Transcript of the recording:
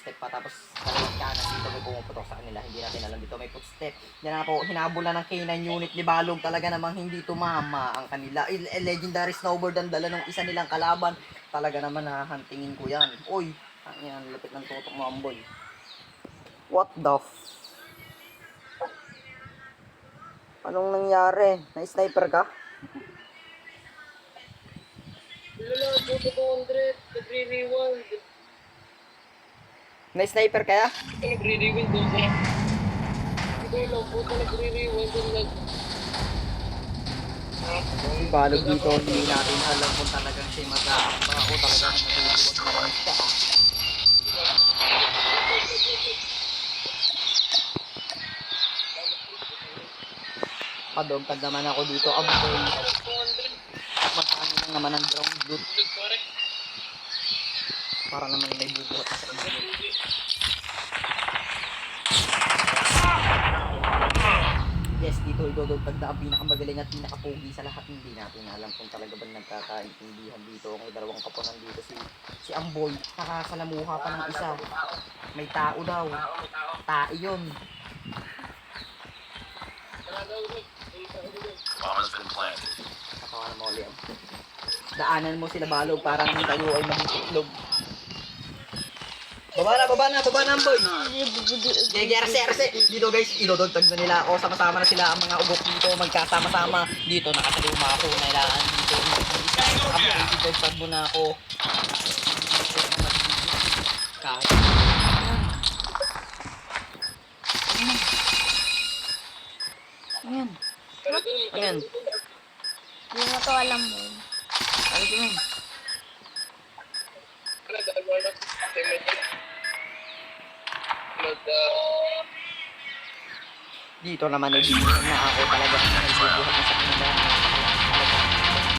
footstep pa. Tapos kaliwat kanan dito may pumuputok sa kanila. Hindi natin alam dito may footstep. Yan na po, hinabulan ng K9 unit ni Balog. Talaga namang hindi tumama ang kanila. Eh, legendary snowboard ang dala ng isa nilang kalaban. Talaga naman nahantingin ko yan. Uy, ang yan, lapit ng tutok mo amboy. What the f... Anong nangyari? Na-sniper ka? Wala, buto 200. Nagre-rewind. Na-sniper kaya? Nagre-rewind doon sa... Hindi lang, buto nagre-rewind doon nag... Yung balog dito, hindi natin alam kung talagang siya mag-aamba o talagang natutulog na lang siya. Padogtag naman ako dito, aboy. 200. Magkano lang naman ang ground loot. Para naman may bubuhat sa inyo. Yes, dito idodogtag na ang pinakamagaling at pinakapogi sa lahat. Hindi natin alam kung talaga ba nagkakaintindihan dito. Ang dalawang kapunan dito si si Amboy. Nakasalamuha pa ng isa. May tao daw. Tao yun. Bomb has been planted. Daanan mo sila balog parang tayo ay mag-itlog. Baba na, baba na, baba na, boy! Gege, RC, RC! Dito guys, idodogtag na nila ako. Sama-sama na sila ang mga ugok dito. Magkasama-sama. Dito, nakasaluma ako. Nailaan dito. Ako, idodogtag mo na ako. Kahit. Ayan. Ayan. Hindi mo to alam mo. Ano yun? Wala, dalawa Dito naman, nagiging na ako talaga. Nagbubuhat na sa kanila.